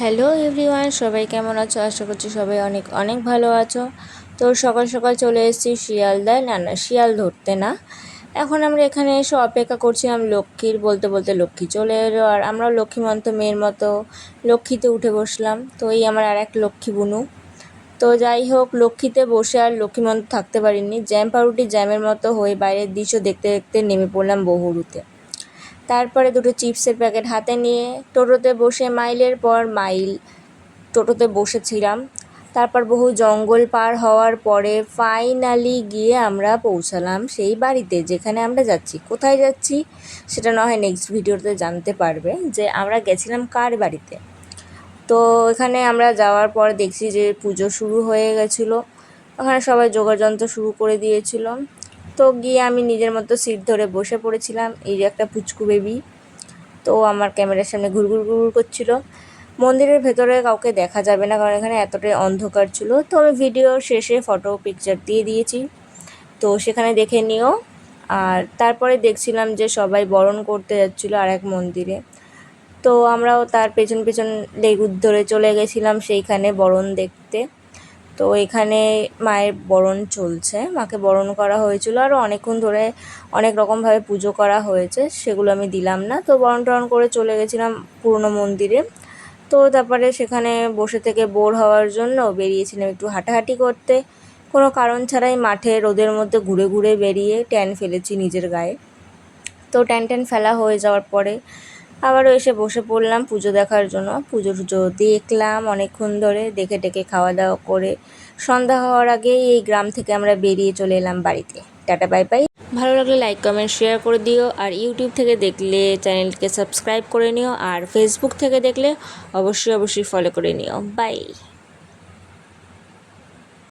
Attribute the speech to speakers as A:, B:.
A: Hello everyone, সবাই কেমন আছো? আশা করছি সবাই অনেক অনেক ভালো আছো। তো সকাল সকাল চলে এসেছি শিয়ালদায়। না না, শিয়াল ধরতে না। এখন আমরা এখানে এসে অপেক্ষা করছিলাম লক্ষ্মীর বলতে বলতে লক্ষ্মী চলে এলো আর আমরা লক্ষ্মীমন্ত মেয়ের মতো লক্ষ্মীতে উঠে বসলাম। তো এই আমার আর এক লক্ষ্মী বুনু। তো যাই হোক, লক্ষ্মীতে বসে আর লক্ষ্মীমন্ত থাকতে পারিনি। জ্যাম পাউরুটি জ্যামের মতো হয়ে বাইরের দৃশ্য দেখতে দেখতে নেমে পড়লাম বহুরুতে তারপরে দুটো চিপসের প্যাকেট হাতে নিয়ে টোটোতে বসে মাইলের পর মাইল টোটোতে বসেছিলাম। তারপর বহু জঙ্গল পার হওয়ার পরে ফাইনালি গিয়ে আমরা পৌঁছালাম সেই বাড়িতে যেখানে আমরা যাচ্ছি। কোথায় যাচ্ছি সেটা না হয় নেক্সট ভিডিওতে জানতে পারবে যে আমরা গেছিলাম কার বাড়িতে। তো এখানে আমরা যাওয়ার পর দেখছি যে পুজো শুরু হয়ে গেছিল। ওখানে সবাই যোগাযন্ত্র শুরু করে দিয়েছিল। তো গিয়ে আমি নিজের মতো সিট ধরে বসে পড়েছিলাম। এই যে একটা পুচকু বেবি তো আমার ক্যামেরার সামনে ঘুরঘুর ঘুরঘুর করছিল। মন্দিরের ভেতরে কাউকে দেখা যাবে না, কারণ এখানে এতটাই অন্ধকার ছিল। তো আমি ভিডিও শেষে ফটো পিকচার দিয়ে দিয়েছি। তো সেখানে দেখে নিও। আর তারপরে দেখছিলাম যে সবাই বরণ করতে যাচ্ছিল আর এক মন্দিরে। তো আমরাও তার পেছন পেছন লেগুর ধরে চলে গেছিলাম সেইখানে বরণ দেখতে। তো এখানে মায়ের বরণ চলছে। মাকে বরণ করা হয়েছিল আরও অনেকক্ষণ ধরে অনেক রকমভাবে পুজো করা হয়েছে, সেগুলো আমি দিলাম না। তো বরণ টরণ করে চলে গেছিলাম পুরনো মন্দিরে। তো তারপরে সেখানে বসে থেকে বোর হওয়ার জন্য বেরিয়েছিলাম একটু হাঁটাহাঁটি করতে। কোনো কারণ ছাড়াই মাঠে রোদের মধ্যে ঘুরে ঘুরে বেরিয়ে ট্যান ফেলেছি নিজের গায়ে। তো ট্যান ট্যান ফেলা হয়ে যাওয়ার পরে আবারও এসে বসে পড়লাম পুজো দেখার জন্য। পুজো টুজো দেখলাম অনেকক্ষণ ধরে, দেখে ডেকে খাওয়া দাওয়া করে। সন্ধ্যা হওয়ার আগেই এই গ্রাম থেকে আমরা বেরিয়ে চলে এলাম বাড়িতে। Tata, bye bye. ভালো লাগলে লাইক, কমেন্ট, শেয়ার করে দিও। আর ইউটিউব থেকে দেখলে চ্যানেলকে সাবস্ক্রাইব করে নিও। আর ফেসবুক থেকে দেখলে অবশ্যই অবশ্যই ফলো করে নিও। বাই।